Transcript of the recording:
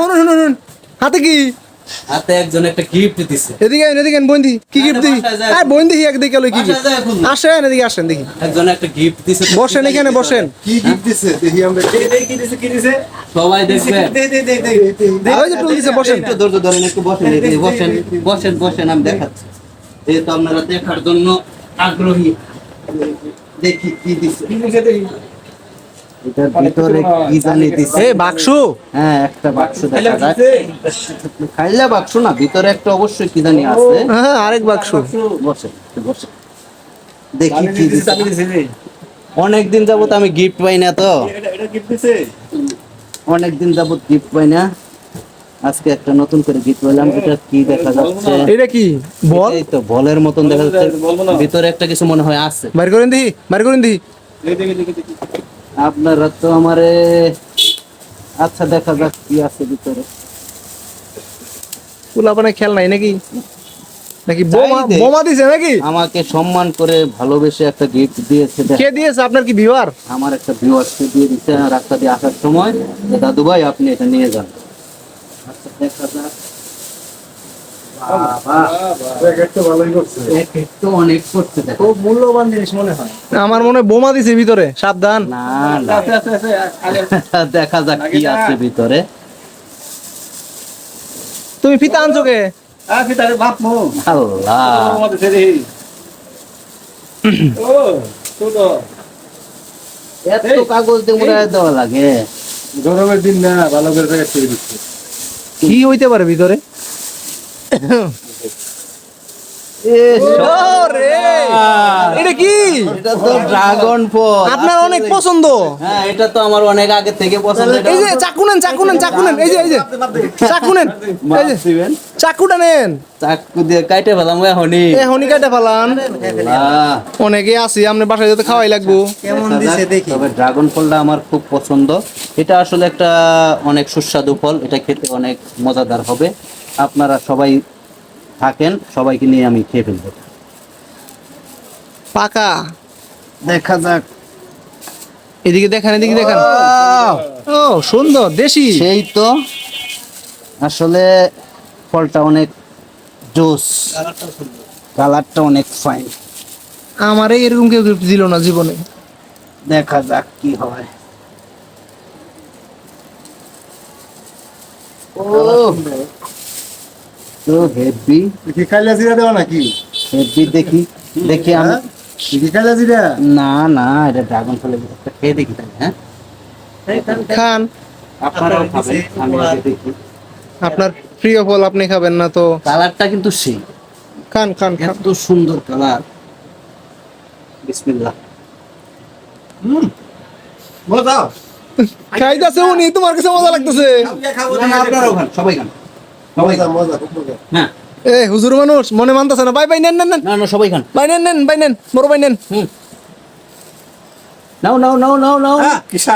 শুনুন শুনুন শুনুন। হাতে কি? হাতে একজন একটা গিফট দিছে। এদিকে আইন, এদিকে কি গিফট দি। আর দেখি একদিকে লই কি। আসেন এদিকে আসেন দেখি। একজন একটা গিফট দিছে। বসেন এখানে বসেন। কি গিফট দিছে? দেখি আমরা। সবাই দেখবে। ওই যে টুল দিছে বসেন। একটু ধৈর্য ধরেন একটু বসেন বসেন বসেন বসেন আমি দেখাচ্ছি। এই তো আপনারা দেখার জন্য আগ্রহী দেখি কি দিছে। এটার ভিতরে কি জানি দিছে? এ বাক্স! হ্যাঁ একটা বাক্স দেখা যায় খাইলা বাক্স না ভিতরে একটা অবশ্যই কি জানি আছে। হ্যাঁ আরেক বাক্স। বসে বসে। দেখি কি দিছে অনেক দিন যাবত আমি গিফট পাই না তো। অনেক দিন যাবত গিফট পাই না। আজকে একটা নতুন করে গিফট পেলাম এটা কি দেখা যাচ্ছে? এটা কি বল? এই তো বলের মতন দেখা যাচ্ছে। ভিতরে একটা কিছু মনে হয় আছে। বাইর করেন দেখি বাইর করেন দিই দেখি দেখি দেখি। আপনারা তো আমারে আচ্ছা দেখা যাক কি আছে ভিতরে। পোলাপানে খেল নাই নাকি? নাকি বোমা বোমা দিছে নাকি? আমাকে সম্মান করে ভালোবেসে একটা গিফট দিয়েছে কে দিয়েছে? আপনার কি ভিউয়ার আমার একটা ভিউয়ার্সকে দিয়ে দিচ্ছে রাস্তা দিয়ে আসার সময়। দাদু ভাই আপনি এটা নিয়ে যান। আচ্ছা দেখা যাক। আমার মনে হয় বোমা দিছে ভিতরে সাবধান। না না। দেখা যাক কি আছে ভিতরে। তুমি ফিতা আনছো কে? আল্লাহ। এত কাগজ দিয়ে দেওয়া লাগে। গরমের দিন না ভালো করে কি হইতে পারে ভিতরে? ওরে, এটা কি? এটা তো ড্রাগন ফল আপনার অনেক পছন্দ। হ্যাঁ এটা তো আমার অনেক আগে থেকে পছন্দ। এই যে চাকু নেন চাকু নেন চাকু নেন এই যে এই যে। চাকু এই যে। চাকুটা নেন। চাকু দিয়ে কাইটে ফেলাম এখনই। এ হনি কাটা অনেকে আছি আপনি বাসায় যেতে খাওয়াই লাগবো। কেমন দিছে দেখি। তবে ড্রাগন ফলটা আমার খুব পছন্দ। এটা আসলে একটা অনেক সুস্বাদু ফল। এটা খেতে অনেক মজাদার হবে। আপনারা সবাই থাকেন সবাইকে নিয়ে আমি খেয়ে ফেলব। পাকা। দেখা যাক। এদিকে দেখান এদিকে দেখান। ও সুন্দর দেশি। সেই তো। আসলে ফলটা অনেক জোস। কালারটা অনেক ফাইন। আমার এরকম কেউ গিফট দিল না জীবনে। দেখা যাক কি হয়। ও। তো হেভি কি খাইলা দেওয়া নাকি? হেভি দেখি দেখি আমি। হ্যাঁ? না না এটা ড্রাগন ফলের একটা খেয়ে দেখি তাহলে হ্যাঁ? খান। আপনারাও খাবেন আমি দেখি। আপনার প্রিয় ফল আপনি খাবেন না তো? কালারটা কিন্তু সেই। খান খান এত সুন্দর কালার। বিসমিল্লাহ। মজা। খাইতেছে উনি তোমার কাছে মজা লাগতেছে। না না আপনারাও খান সবাই খান। সবাই মজা খান মজা খুব মজা। হ্যাঁ। এ হুজুর মানুষ মনে মানতেছে না। বাই বাই নেন নেন নেন। না না সবাই খান। বাই নেন নেন বাই নেন। বড় বাই নেন। নাও নাও নাও নাও নাও। কিসা